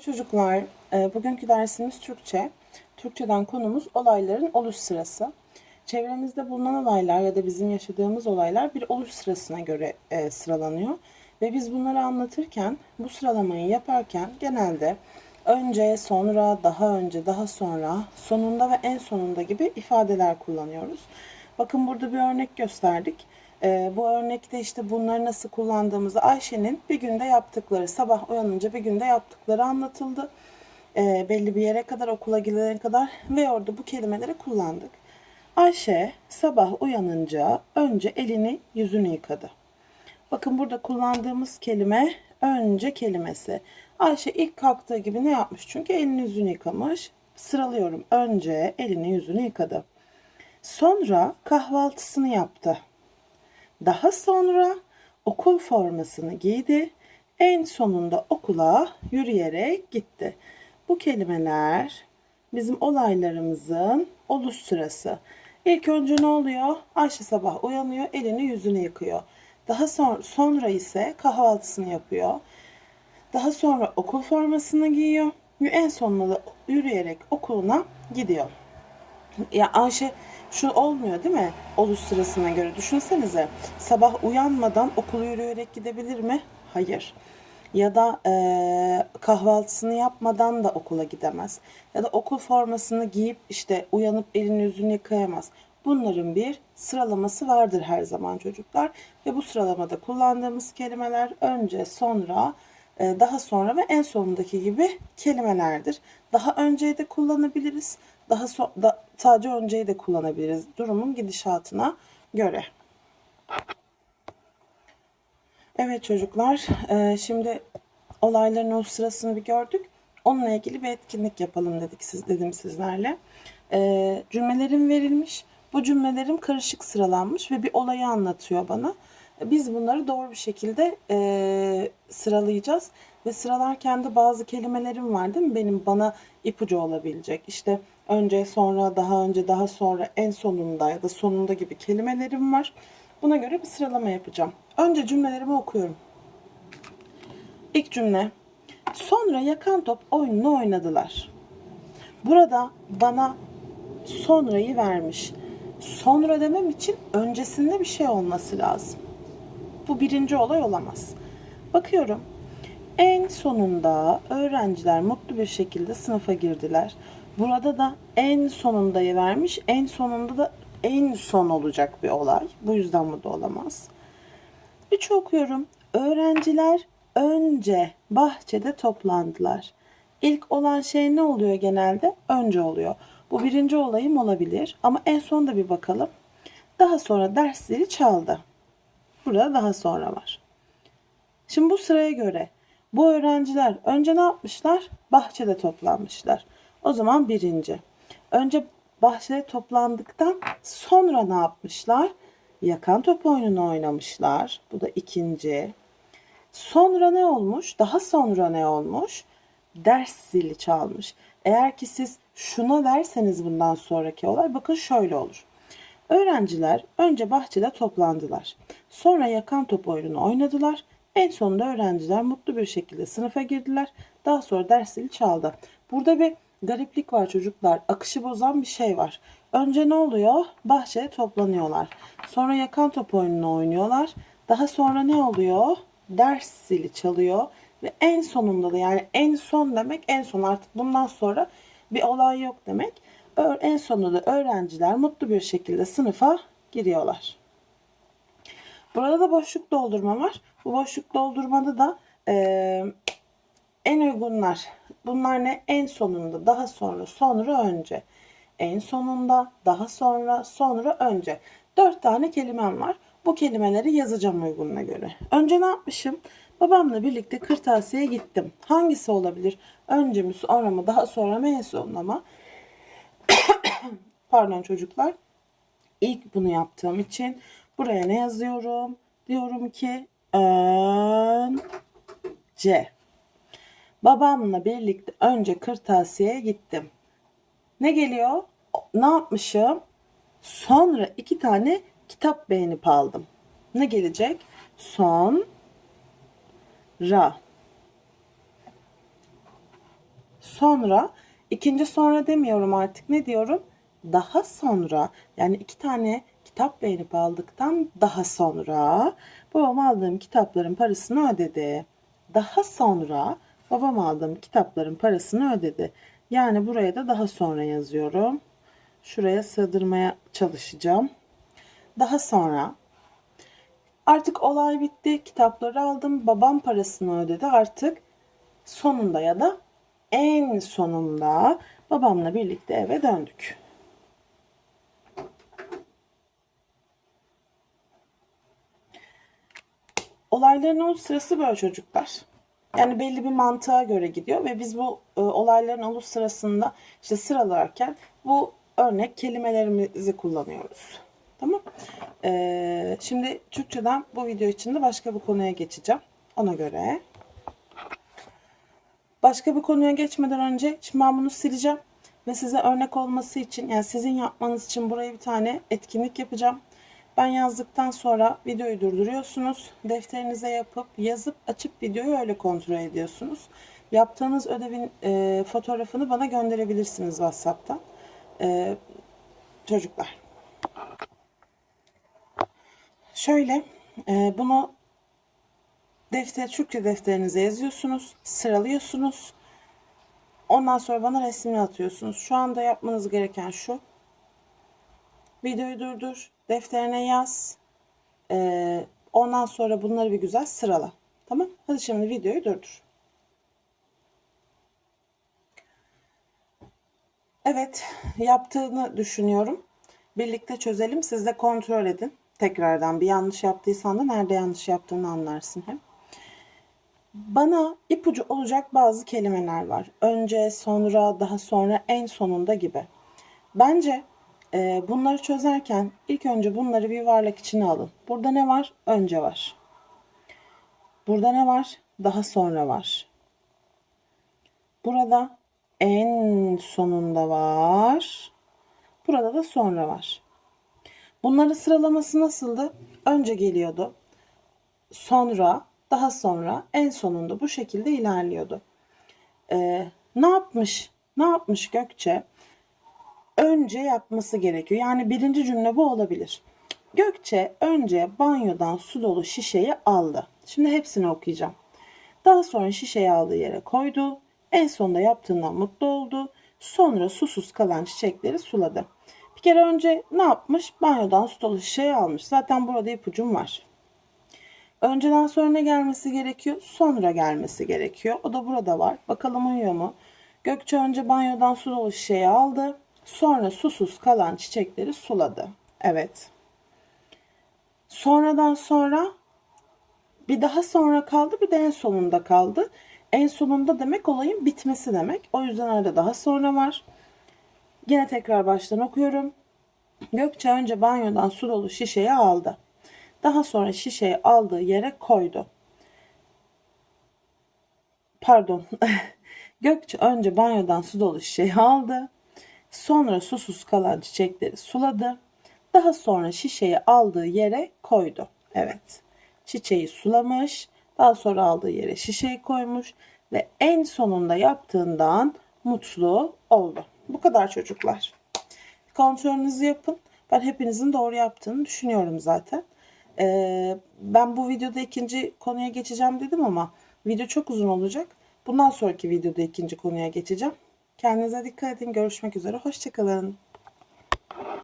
Çocuklar, e, bugünkü dersimiz Türkçe. Türkçeden konumuz olayların oluş sırası. Çevremizde bulunan olaylar ya da bizim yaşadığımız olaylar bir oluş sırasına göre e, sıralanıyor. Ve biz bunları anlatırken, bu sıralamayı yaparken genelde önce, sonra, daha önce, daha sonra, sonunda ve en sonunda gibi ifadeler kullanıyoruz. Bakın burada bir örnek gösterdik. Ee, bu örnekte işte bunları nasıl kullandığımızı Ayşe'nin bir günde yaptıkları, sabah uyanınca bir günde yaptıkları anlatıldı. Ee, belli bir yere kadar, okula gidene kadar ve orada bu kelimeleri kullandık. Ayşe sabah uyanınca önce elini yüzünü yıkadı. Bakın burada kullandığımız kelime önce kelimesi. Ayşe ilk kalktığı gibi ne yapmış? Çünkü elini yüzünü yıkamış. Sıralıyorum. Önce elini yüzünü yıkadı. Sonra kahvaltısını yaptı. Daha sonra okul formasını giydi. En sonunda okula yürüyerek gitti. Bu kelimeler bizim olaylarımızın oluş sırası. İlk önce ne oluyor? Ayşe sabah uyanıyor, elini yüzünü yıkıyor. Daha sonra, sonra ise kahvaltısını yapıyor. Daha sonra okul formasını giyiyor ve en sonunda da yürüyerek okuluna gidiyor. Ya Ayşe şu olmuyor değil mi? Oluş sırasına göre. Düşünsenize sabah uyanmadan okula yürüyerek gidebilir mi? Hayır. Ya da eee, kahvaltısını yapmadan da okula gidemez. Ya da okul formasını giyip işte uyanıp elini yüzünü yıkayamaz. Bunların bir sıralaması vardır her zaman çocuklar. Ve bu sıralamada kullandığımız kelimeler önce, sonra, e, daha sonra ve en sonundaki gibi kelimelerdir. Daha önceyi de kullanabiliriz. Daha so da, sadece önceyi de kullanabiliriz durumun gidişatına göre. Evet çocuklar, e, şimdi olayların o sırasını bir gördük. Onunla ilgili bir etkinlik yapalım dedik siz dedim sizlerle. E, cümlelerim verilmiş. Bu cümlelerim karışık sıralanmış ve bir olayı anlatıyor bana. Biz bunları doğru bir şekilde e, sıralayacağız ve sıralarken de bazı kelimelerim var değil mi? Benim bana ipucu olabilecek. İşte önce, sonra, daha önce, daha sonra, en sonunda ya da sonunda gibi kelimelerim var. Buna göre bir sıralama yapacağım. Önce cümlelerimi okuyorum. İlk cümle. Sonra yakan top oyununu oynadılar. Burada bana sonrayı vermiş. Sonra demem için öncesinde bir şey olması lazım. Bu birinci olay olamaz. Bakıyorum. En sonunda öğrenciler mutlu bir şekilde sınıfa girdiler. Burada da en sonundayı vermiş. En sonunda da en son olacak bir olay. Bu yüzden bu da olamaz. Üç okuyorum. Öğrenciler önce bahçede toplandılar. İlk olan şey ne oluyor genelde? Önce oluyor. Bu birinci olayım olabilir ama en son da bir bakalım. Daha sonra ders zili çaldı. Burada daha sonra var. Şimdi bu sıraya göre bu öğrenciler önce ne yapmışlar? Bahçede toplanmışlar. O zaman birinci. Önce bahçede toplandıktan sonra ne yapmışlar? Yakan top oyununu oynamışlar. Bu da ikinci. Sonra ne olmuş? Daha sonra ne olmuş? Ders zili çalmış. Eğer ki siz şuna derseniz bundan sonraki olay bakın şöyle olur. Öğrenciler önce bahçede toplandılar. Sonra yakan top oyununu oynadılar. En sonunda öğrenciler mutlu bir şekilde sınıfa girdiler. Daha sonra ders zili çaldı. Burada bir gariplik var çocuklar. Akışı bozan bir şey var. Önce ne oluyor? Bahçede toplanıyorlar. Sonra yakan top oyununu oynuyorlar. Daha sonra ne oluyor? Ders zili çalıyor. Ve en sonunda da yani en son demek en son artık bundan sonra bir olay yok demek. En sonunda da öğrenciler mutlu bir şekilde sınıfa giriyorlar. Burada da boşluk doldurma var. Bu boşluk doldurmada da eee, en uygunlar. Bunlar ne? En sonunda, daha sonra, sonra, önce. En sonunda, daha sonra, sonra, önce. Dört tane kelimem var. Bu kelimeleri yazacağım uygununa göre. Önce ne yapmışım? Babamla birlikte kırtasiye gittim. Hangisi olabilir? Önce mi, sonra mı, daha sonra mı, en sonunda mı? Pardon çocuklar. İlk bunu yaptığım için buraya ne yazıyorum? Diyorum ki önce. Babamla birlikte önce kırtasiyeye gittim. Ne geliyor? Ne yapmışım? Sonra iki tane kitap beğenip aldım. Ne gelecek? Son ra. sonra ikinci sonra demiyorum artık ne diyorum? Daha sonra yani iki tane kitap beğenip aldıktan daha sonra babam aldığım kitapların parasını ödedi. Daha sonra babam aldığım kitapların parasını ödedi. Yani buraya da daha sonra yazıyorum. Şuraya sığdırmaya çalışacağım. Daha sonra artık olay bitti. Kitapları aldım. Babam parasını ödedi. Artık sonunda ya da en sonunda babamla birlikte eve döndük. Olayların oluş sırası böyle çocuklar. Yani belli bir mantığa göre gidiyor ve biz bu e, olayların oluş sırasında işte sıralarken bu örnek kelimelerimizi kullanıyoruz. Tamam. Ee, şimdi Türkçeden bu video için de başka bir konuya geçeceğim. Ona göre. Başka bir konuya geçmeden önce şimdi ben bunu sileceğim. Ve size örnek olması için yani sizin yapmanız için buraya bir tane etkinlik yapacağım. Ben yazdıktan sonra videoyu durduruyorsunuz. Defterinize yapıp yazıp açıp videoyu öyle kontrol ediyorsunuz. Yaptığınız ödevin e, fotoğrafını bana gönderebilirsiniz WhatsApp'tan. E, çocuklar. Şöyle e, bunu defter Türkçe defterinize yazıyorsunuz, sıralıyorsunuz. Ondan sonra bana resmini atıyorsunuz. Şu anda yapmanız gereken şu. Videoyu durdur, defterine yaz. Ee, ondan sonra bunları bir güzel sırala. Tamam? Hadi şimdi videoyu durdur. Evet, yaptığını düşünüyorum. Birlikte çözelim. Siz de kontrol edin. Tekrardan bir yanlış yaptıysan da nerede yanlış yaptığını anlarsın hem. Bana ipucu olacak bazı kelimeler var. Önce, sonra, daha sonra, en sonunda gibi. Bence e, bunları çözerken ilk önce bunları bir yuvarlak içine alın. Burada ne var? Önce var. Burada ne var? Daha sonra var. Burada en sonunda var. Burada da sonra var. Bunların sıralaması nasıldı? Önce geliyordu. Sonra, daha sonra, en sonunda bu şekilde ilerliyordu. Ee, ne yapmış? Ne yapmış Gökçe? Önce yapması gerekiyor. Yani birinci cümle bu olabilir. Gökçe önce banyodan su dolu şişeyi aldı. Şimdi hepsini okuyacağım. Daha sonra şişeyi aldığı yere koydu. En sonunda yaptığından mutlu oldu. Sonra susuz kalan çiçekleri suladı. Bir kere önce ne yapmış? Banyodan su dolu şişeyi almış. Zaten burada ipucum var. Önceden sonra gelmesi gerekiyor? Sonra gelmesi gerekiyor. O da burada var. Bakalım uyuyor mu? Gökçe önce banyodan su dolu şişeyi aldı. Sonra susuz kalan çiçekleri suladı. Evet. Sonradan sonra bir daha sonra kaldı bir de en sonunda kaldı. En sonunda demek olayın bitmesi demek. O yüzden arada daha sonra var. Yine tekrar baştan okuyorum. Gökçe önce banyodan su dolu şişeyi aldı. Daha sonra şişeyi aldığı yere koydu. Pardon. Gökçe önce banyodan su dolu şişeyi aldı. Sonra susuz kalan çiçekleri suladı. Daha sonra şişeyi aldığı yere koydu. Evet. Çiçeği sulamış. Daha sonra aldığı yere şişeyi koymuş ve en sonunda yaptığından mutlu oldu. Bu kadar çocuklar. Kontrolünüzü yapın. Ben hepinizin doğru yaptığını düşünüyorum zaten. Ee, ben bu videoda ikinci konuya geçeceğim dedim ama video çok uzun olacak. Bundan sonraki videoda ikinci konuya geçeceğim. Kendinize dikkat edin. Görüşmek üzere. Hoşçakalın.